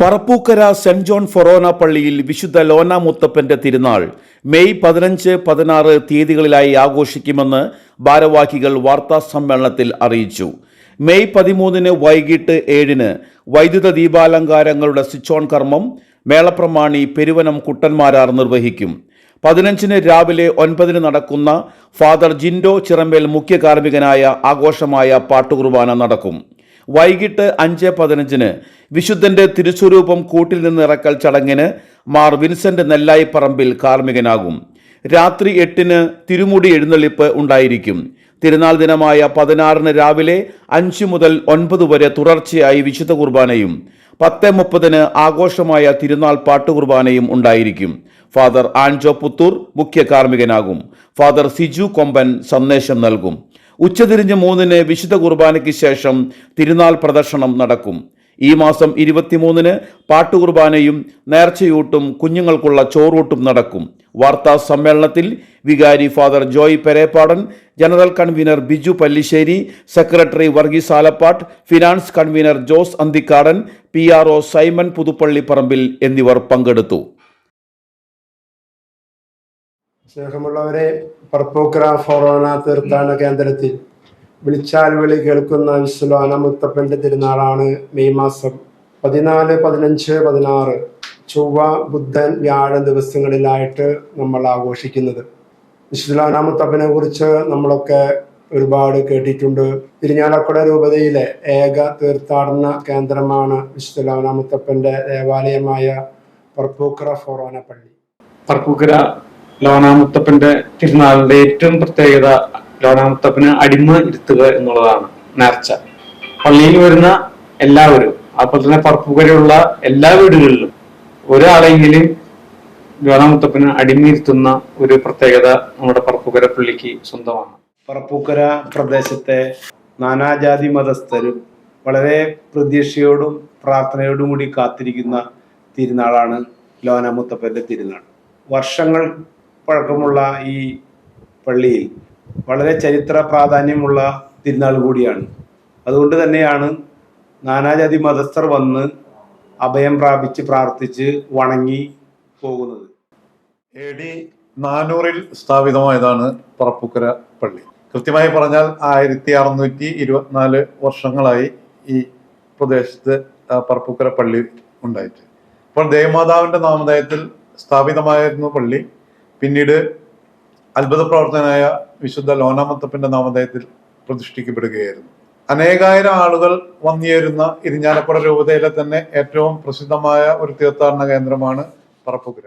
Parappukkara saint John ഫൊറോന പള്ളിയിൽ വിശുദ്ധ ലോന മുത്തപ്പന്റെ തിരുനാൾ May പതിനഞ്ച് പതിനാറ് തീയതികളിലായി ആഘോഷിക്കുമെന്ന് ഭാരവാഹികൾ വാർത്താ സമ്മേളനത്തിൽ അറിയിച്ചു. മെയ് പതിമൂന്നിന് വൈകിട്ട് ഏഴിന് വൈദ്യുത ദീപാലങ്കാരങ്ങളുടെ സ്വിച്ച് ഓൺ കർമ്മം മേളപ്രമാണി പെരുവനം കുട്ടന്മാരാർ നിർവഹിക്കും. പതിനഞ്ചിന് രാവിലെ ഒൻപതിന് നടക്കുന്ന ഫാദർ ജിൻഡോ ചിറമ്പേൽ മുഖ്യ കാർമ്മികനായ ആഘോഷമായ പാട്ടുകുർബാന നടക്കും. വൈകിട്ട് അഞ്ച് പതിനഞ്ചിന് വിശുദ്ധന്റെ തിരുസ്വരൂപം കൂട്ടിൽ നിന്ന് ഇറക്കൽ ചടങ്ങിന് മാർ വിൻസെന്റ് നെല്ലായിപ്പറമ്പിൽ കാർമ്മികനാകും. രാത്രി എട്ടിന് തിരുമുടി എഴുന്നള്ളിപ്പ് ഉണ്ടായിരിക്കും. തിരുനാൾ ദിനമായ പതിനാറിന് രാവിലെ അഞ്ച് മുതൽ ഒൻപത് വരെ തുടർച്ചയായി വിശുദ്ധ കുർബാനയും പത്ത് മുപ്പതിന് ആഘോഷമായ തിരുനാൾ പാട്ടുകുർബാനയും ഉണ്ടായിരിക്കും. ഫാദർ ആൻജോ പുത്തൂർ മുഖ്യ കാർമ്മികനാകും. ഫാദർ സിജു കൊമ്പൻ സന്ദേശം നൽകും. ഉച്ചതിരിഞ്ഞ് മൂന്നിന് വിശുദ്ധ കുർബാനയ്ക്ക് ശേഷം തിരുനാൾ പ്രദർശനം നടക്കും. ഈ മാസം ഇരുപത്തിമൂന്നിന് പാട്ടുകുർബാനയും നേർച്ചയൂട്ടും കുഞ്ഞുങ്ങൾക്കുള്ള ചോറൂട്ടും നടക്കും. വാർത്താ സമ്മേളനത്തിൽ വികാരി father Joy Perepadan general convener Biju Pallissery secretary Varghese Alappatt finance convener Jose Anthikadan P R O Puthuppally Parambil എന്നിവർ പങ്കെടുത്തു. സ്നേഹമുള്ളവരെ പറപ്പൂക്കര ഫൊറോന തീർത്ഥാടന കേന്ദ്രത്തിൽ വിളിച്ചാൽ വിളി കേൾക്കുന്ന വിശ്വലോന മുത്തപ്പന്റെ തിരുനാളാണ് മെയ് മാസം പതിനാല് പതിനഞ്ച് പതിനാറ് ചൊവ്വ ബുധൻ വ്യാഴം ദിവസങ്ങളിലായിട്ട് നമ്മൾ ആഘോഷിക്കുന്നത്. വിശ്വലോന മുത്തപ്പനെ കുറിച്ച് നമ്മളൊക്കെ ഒരുപാട് കേട്ടിട്ടുണ്ട്. തിരിഞ്ഞാലക്കുട രൂപതയിലെ ഏക തീർത്ഥാടന കേന്ദ്രമാണ് വിശുദ്ധലോന മുത്തപ്പന്റെ ദേവാലയമായ പറപ്പൂക്കര ഫൊറോന പള്ളി. പറപ്പൂക്കര ലോനാമുത്തപ്പന്റെ തിരുനാളിന്റെ ഏറ്റവും പ്രത്യേകത ലോണാമുത്തപ്പന് അടിമ ഇരുത്തുക എന്നുള്ളതാണ് നേർച്ച. പള്ളിയിൽ വരുന്ന എല്ലാവരും അതുപോലെ തന്നെ പറപ്പുകരെയുള്ള എല്ലാ വീടുകളിലും ഒരാളെങ്കിലും ലോണാമുത്തപ്പന് അടിമയിരുത്തുന്ന ഒരു പ്രത്യേകത നമ്മുടെ പറപ്പുകര പള്ളിക്ക് സ്വന്തമാണ്. പറപ്പൂക്കര പ്രദേശത്തെ നാനാജാതി മതസ്ഥരും വളരെ പ്രതീക്ഷയോടും പ്രാർത്ഥനയോടും കൂടി കാത്തിരിക്കുന്ന തിരുനാളാണ് ലോനാമുത്തപ്പന്റെ തിരുനാൾ. വർഷങ്ങൾ പഴക്കമുള്ള ഈ പള്ളിയിൽ വളരെ ചരിത്ര പ്രാധാന്യമുള്ള തിരുനാൾ കൂടിയാണ്. അതുകൊണ്ട് തന്നെയാണ് നാനാജാതി മതസ്ഥർ വന്ന് അഭയം പ്രാപിച്ച് പ്രാർത്ഥിച്ച് വണങ്ങി പോകുന്നത്. എ ഡി നാനൂറിൽ സ്ഥാപിതമായതാണ് പറപ്പുക്കര പള്ളി. കൃത്യമായി പറഞ്ഞാൽ ആയിരത്തി അറുന്നൂറ്റി ഇരുപത്തിനാല് വർഷങ്ങളായി ഈ പ്രദേശത്ത് പറപ്പുക്കര പള്ളി ഉണ്ടായിട്ട്. അപ്പോൾ ദേവമാതാവിന്റെ നാമധേയത്തിൽ സ്ഥാപിതമായിരുന്നു പള്ളി. പിന്നീട് അത്ഭുത പ്രവർത്തനായ വിശുദ്ധ ലോനാമത്തപ്പന്റെ നാമധേയത്തിൽ പ്രതിഷ്ഠിക്കപ്പെടുകയായിരുന്നു. അനേകായിരം ആളുകൾ വന്നിയേരുന്ന ഇരിഞ്ഞാലക്കുട രൂപതയിലെ തന്നെ ഏറ്റവും പ്രസിദ്ധമായ ഒരു തീർത്ഥാടന കേന്ദ്രമാണ് പറപ്പുക്കര